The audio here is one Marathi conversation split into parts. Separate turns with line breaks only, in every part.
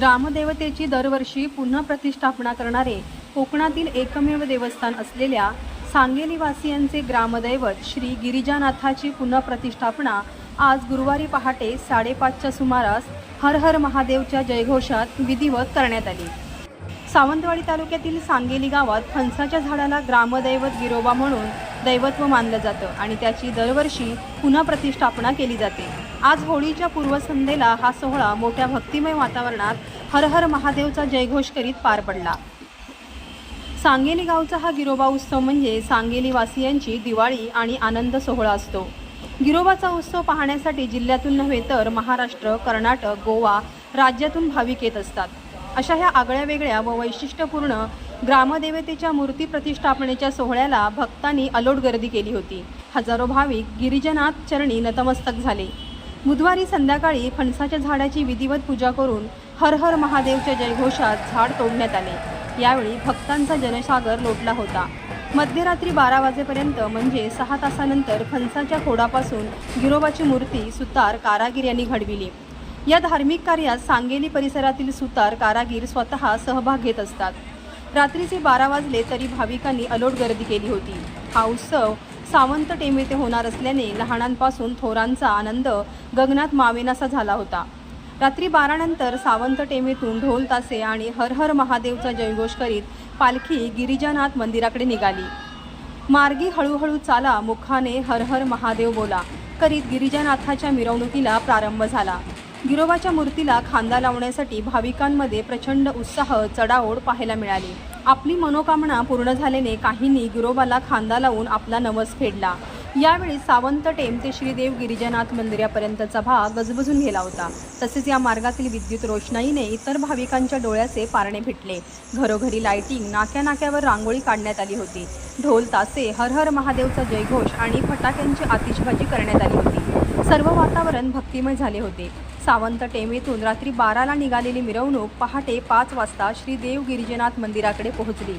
ग्रामदेवतेची दरवर्षी पुन्हा प्रतिष्ठापना करणारे कोकणातील एकमेव देवस्थान असलेल्या सांगेलीवासियांचे ग्रामदैवत श्री गिरिजानाथाची पुन्हा प्रतिष्ठापना आज गुरुवारी पहाटे साडेपाचच्या सुमारास हर हर महादेवच्या जयघोषात विधिवत करण्यात आली. सावंतवाडी तालुक्यातील सांगेली गावात फणसाच्या झाडाला ग्रामदैवत गिरोबा म्हणून दैवत्व मानलं जातं आणि त्याची दरवर्षी पुन्हा प्रतिष्ठापना केली जाते. आज होळीच्या पूर्वसंध्येला हा सोहळा मोठ्या भक्तिमय वातावरणात हर हर महादेवचा जयघोष करीत पार पडला. सांगेली गावचा हा गिरोबा उत्सव म्हणजे सांगेली वासियांची दिवाळी आणि आनंद सोहळा असतो. गिरोबाचा उत्सव पाहण्यासाठी जिल्ह्यातून नव्हे तर महाराष्ट्र कर्नाटक गोवा राज्यातून भाविक येत असतात. अशा ह्या आगळ्या वेगळ्या व वैशिष्ट्यपूर्ण ग्रामदेवतेच्या मूर्ती प्रतिष्ठापनेच्या सोहळ्याला भक्तांनी अलोट गर्दी केली होती. हजारो भाविक गिरिजनाथ चरणी नतमस्तक झाले. बुधवारी संध्याकाळी फणसाच्या झाडाची विधिवत पूजा करून हर हर महादेवच्या जयघोषात झाड तोडण्यात आले. यावेळी भक्तांचा जनसागर लोटला होता. मध्यरात्री बारा वाजेपर्यंत म्हणजे सहा तासानंतर फणसाच्या खोडापासून गिरोबाची मूर्ती सुतार कारागीर यांनी घडविली. या धार्मिक कार्यात सांगेली परिसरातील सुतार कारागीर स्वतः सहभाग घेत असतात. रात्रीचे बारा वाजले तरी भाविकांनी अलोट गर्दी केली होती. हा उत्सव सावंत टेम येथे होणार असल्याने लहानांपासून थोरांचा आनंद गगनात मावेनासा झाला होता. रात्री बारानंतर सावंत टेमेतून ढोल तासे आणि हर हर महादेवचा जयघोष करीत पालखी गिरिजानाथ मंदिराकडे निघाली. मार्गी हळूहळू चाला मुखाने हर हर महादेव बोला करीत गिरिजानाथाच्या मिरवणुकीला प्रारंभ झाला. गिरोबाच्या मूर्तीला खांदा लावण्यासाठी भाविकांमध्ये प्रचंड उत्साह चढाओढ पाहायला मिळाली. आपली मनोकामना पूर्ण झाल्याने काहींनी गिरोबाला खांदा लावून आपला नवस फेडला. यावेळी सावंत टेम ते श्रीदेव गिरिजनाथ मंदिरापर्यंतचा भाग गजबजून गेला होता. तसेच या मार्गातील विद्युत रोषणाईने इतर भाविकांच्या डोळ्याचे पारणे फिटले. घरोघरी लायटिंग नाक्या नाक्यावर रांगोळी काढण्यात आली होती. ढोल तासे हर हर महादेवचा जयघोष आणि फटाक्यांची आतिषबाजी करण्यात आली होती. सर्व वातावरण भक्तिमय झाले होते. सावंत टेमेतून रात्री बाराला निघालेली मिरवणूक पहाटे पाच वाजता श्री देव गिरिजनाथ मंदिराकडे पोहोचली.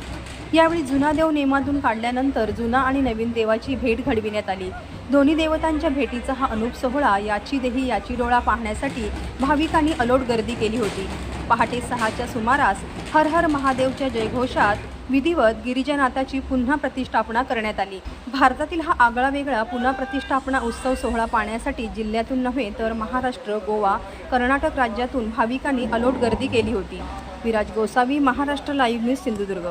यावेळी जुना देव नेमातून काढल्यानंतर जुना आणि नवीन देवाची भेट घडविण्यात आली. दोन्ही देवतांच्या भेटीचा हा अनुप सोहळा याची देही याची डोळा पाहण्यासाठी भाविकांनी अलोट गर्दी केली होती. पहाटे सहाच्या सुमारास हर हर महादेवच्या जयघोषात विधिवत गिरिजनाथाची पुन्हा प्रतिष्ठापना करण्यात आली. भारतातील हा आगळा वेगळा पुन्हा प्रतिष्ठापना उत्सव सोहळा पाहण्यासाठी जिल्ह्यातून नव्हे तर महाराष्ट्र गोवा कर्नाटक राज्यातून भाविकांनी अलोट गर्दी केली होती. Viraj Gosavi Maharashtra live news Sindhudurg.